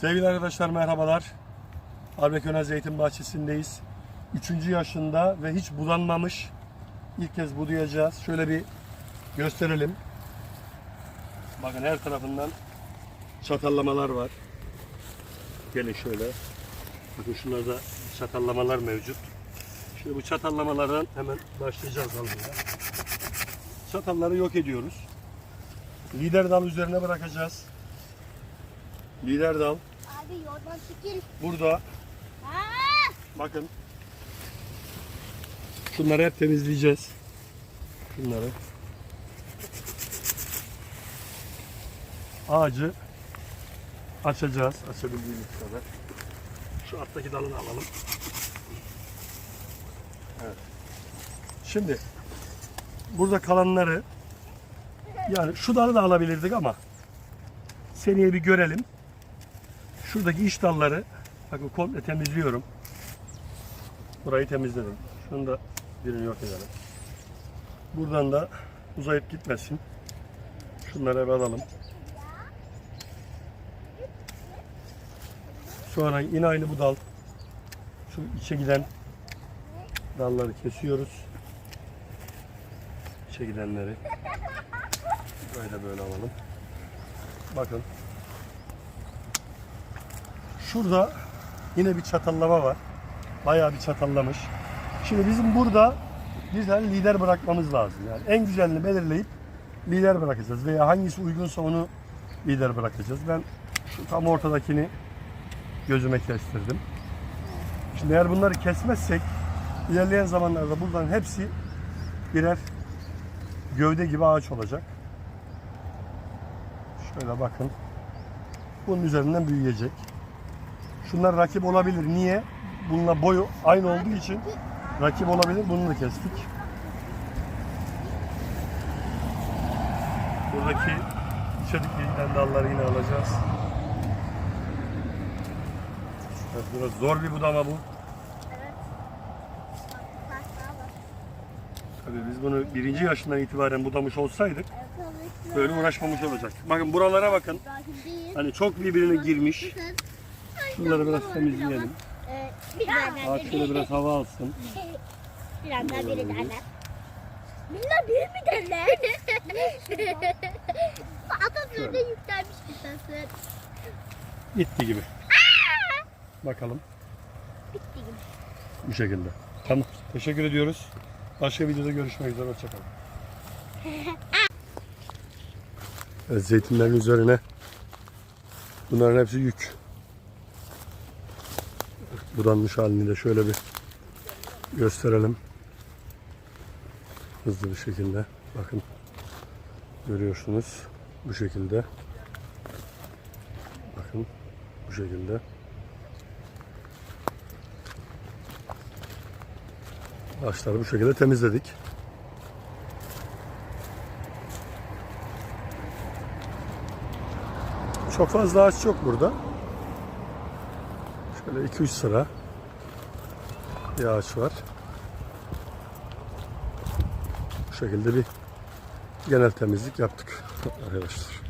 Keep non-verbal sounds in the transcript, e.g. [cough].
Sevgili arkadaşlar merhabalar. Arbeköner Zeytin Bahçesi'ndeyiz. Üçüncü yaşında ve hiç budanmamış. İlk kez budayacağız. Şöyle bir gösterelim. Bakın her tarafından çatallamalar var. Gelin şöyle. Bakın şunlarda çatallamalar mevcut. Şimdi bu çatallamalardan hemen başlayacağız almaya. Çatalları yok ediyoruz. Lider dal üzerine bırakacağız. Lider dal. Abi yoldan çekil. Burada Aa! bakın. Şunları hep temizleyeceğiz. Şunları. Ağacı açacağız. Açabildiğimiz kadar. Şu alttaki dalını alalım. Evet. Şimdi burada kalanları yani şu dalı da alabilirdik ama seneye bir görelim. Şuradaki iç dalları bakın komple temizliyorum. Burayı temizledim. Şunu da birini yok edelim. Buradan da uzayıp gitmesin. Şunları eve alalım. Sonra yine aynı bu dal. Şu içe giden dalları kesiyoruz. İçe gidenleri. Böyle böyle alalım. Bakın. Şurada yine bir çatallama var. Bayağı bir çatallamış. Şimdi bizim burada bir tane lider bırakmamız lazım. Yani en güzelini belirleyip lider bırakacağız. Veya hangisi uygunsa onu lider bırakacağız. Ben şu tam ortadakini gözüme kestirdim. Şimdi eğer bunları kesmezsek ilerleyen zamanlarda buradan hepsi birer gövde gibi ağaç olacak. Şöyle bakın. Bunun üzerinden büyüyecek. Şunlar rakip olabilir. Niye? Bununla boyu aynı olduğu için rakip olabilir. Bunu da kestik. Buradaki giden dalları yine alacağız. Evet, biraz zor bir budama bu. Tabii biz bunu birinci yaşından itibaren budamış olsaydık böyle uğraşmamış olacaktık. Bakın buralara bakın. Hani çok birbirine girmiş. Şunları biraz temizleyelim. Ağaç şöyle biraz hava alsın. Bir anda biri derler. Bunlar biri mi derler? Atatürk'e yüklenmiş bir sesi. Gitti gibi. Bakalım Bitti gibi. bu şekilde. Tamam. Teşekkür ediyoruz. Başka videoda görüşmek üzere. Hoşçakalın. Evet, zeytinlerin üzerine bunların hepsi yük. Budanmış halini de şöyle bir gösterelim. Hızlı bir şekilde. Bakın. Görüyorsunuz. Bu şekilde. Bakın. Bu şekilde. Ağaçları bu şekilde temizledik. Çok fazla ağaç yok burada. Şöyle 2-3 sıra bir ağaç var. Bu şekilde bir genel temizlik yaptık [laughs] arkadaşlar.